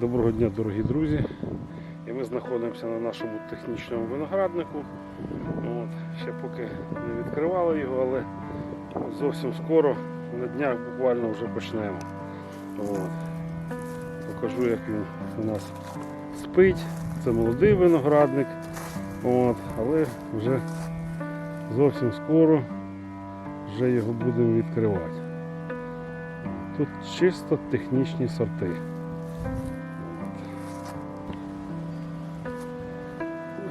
Доброго дня, дорогі друзі. І ми знаходимося на нашому технічному винограднику. От, ще поки не відкривали його, але зовсім скоро, на днях буквально вже почнемо. От. Покажу, як він у нас спить. Це молодий виноградник. От, але вже зовсім скоро вже його будемо відкривати. Тут чисто технічні сорти.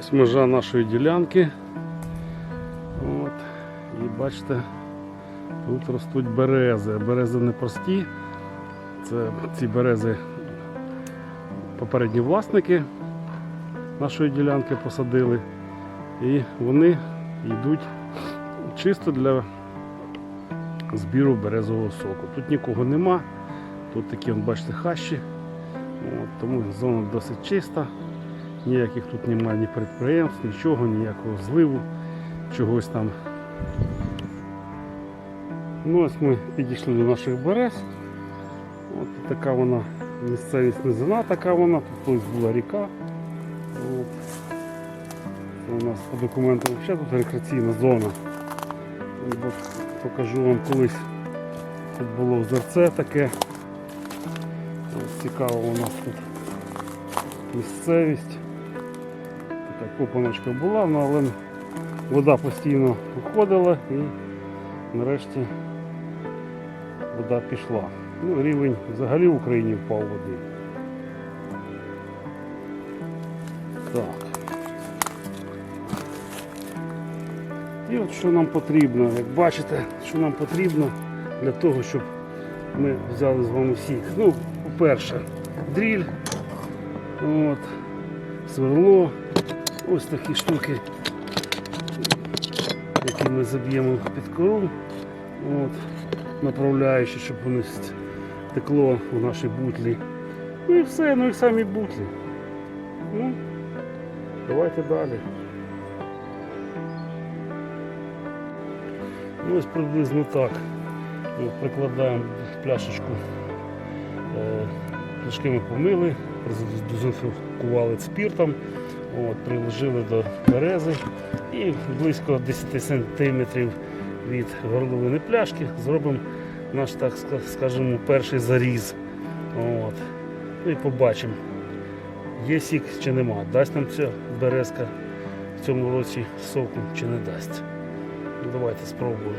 Ось межа нашої ділянки. От. І бачите, тут ростуть берези. Берези не прості. Це ці берези попередні власники нашої ділянки посадили. І вони йдуть чисто для збіру березового соку. Тут нікого нема. Тут такі, бачите, хащі. От, тому зона досить чиста. Ніяких тут немає ні підприємств, нічого, ніякого зливу, чогось там. Ну ось ми підійшли до наших берез. От така вона місцевість низина, така вона, тут колись була ріка. От. Це у нас по документам взагалі тут рекреаційна зона. От, покажу вам колись. Тут було озерце таке. Ось цікаво у нас тут місцевість. Така копаночка була, ну, але вода постійно виходила і нарешті вода пішла. Ну, рівень взагалі в Україні впав води. Так. І от що нам потрібно, як бачите, що нам потрібно для того, щоб ми взяли з вами всіх. Ну, по-перше, дріль, от, сверло, ось такі штуки, які ми заб'ємо під кору, от, направляючи, щоб воно текло в наші бутлі. Ну і все, ну і самі бутлі. Ну, давайте далі. Ну, ось приблизно так. Ми прикладаємо пляшечку. Е, Пляшки ми помили, дезінфікували спіртом, от, приложили до берези і близько 10 см від горловини пляшки зробимо наш, так ска- скажемо, перший заріз. От. Ну і побачимо, є сік чи нема. Дасть нам ця березка в цьому році соку чи не дасть. Ну, Давайте спробуємо.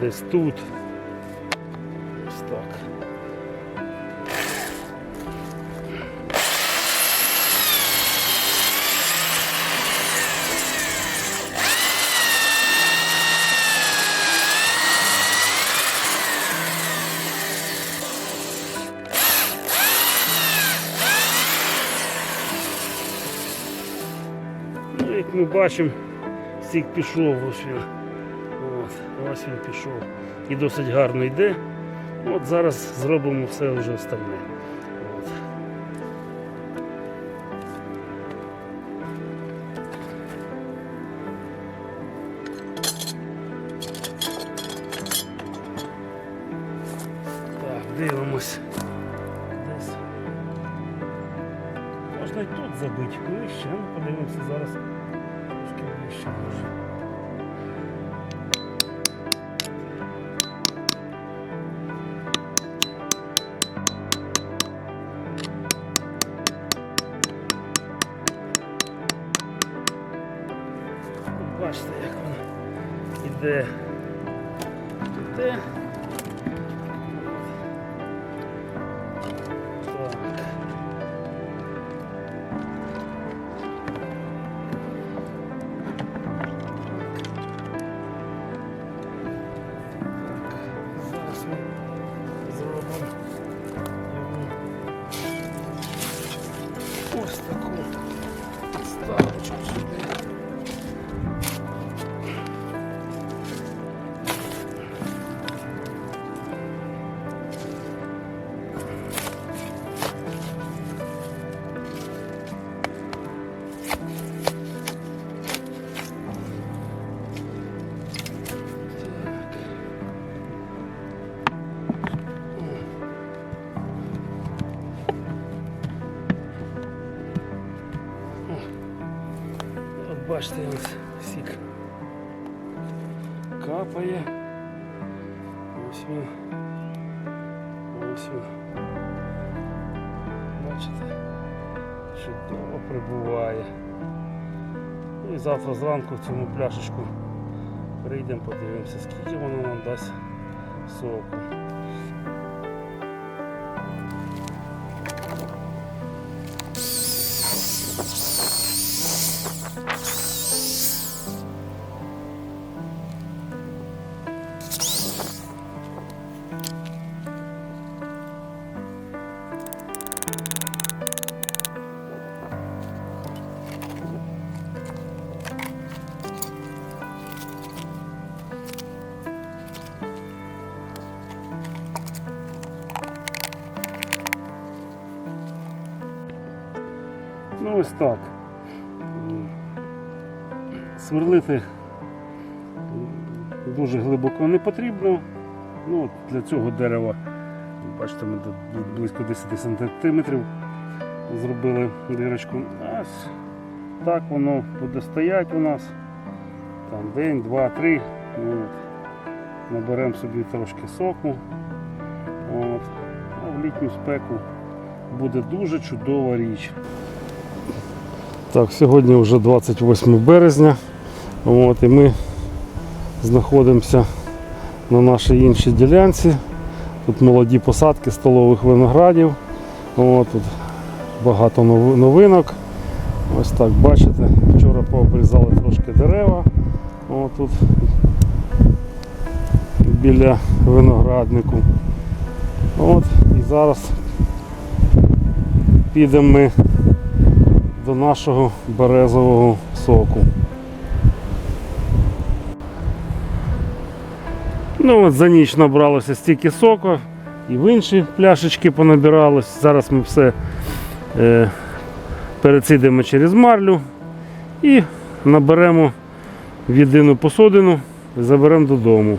Десь тут. Ось так. Ну, як ми бачимо, стік пішов ось він. Ось він пішов. І досить гарно йде. От зараз зробимо все вже остальне. Так, дивимось. Десь. Можна і тут забити вище, ну подивимося зараз. Трошки вище може. Бачите, як воно іде. Йому ось таку бачите, ось сік капає. Ось він. Ось він. Бачите? Чудово прибуває. Ну і завтра зранку в цьому пляшечку прийдемо, подивимося, скільки воно нам дасть соку. Ну ось так. Сверлити дуже глибоко не потрібно. Ну, для цього дерева, бачите, ми близько 10 сантиметрів зробили дирочку. Ось так воно буде стояти у нас. Там день, два, три. Ну, от. Наберемо собі трошки соку. От. А в літню спеку буде дуже чудова річ. Так, сьогодні вже 28 березня. От, і ми знаходимося на нашій іншій ділянці. Тут молоді посадки столових виноградів. От, тут багато новинок. Ось так бачите, вчора пообрізали трошки дерева. От тут біля винограднику. От, і зараз підемо ми до нашого березового соку. Ну от за ніч набралося стільки соку, і в інші пляшечки понабиралось. Зараз ми все е, перецідимо через марлю і наберемо в єдину посудину і заберемо додому.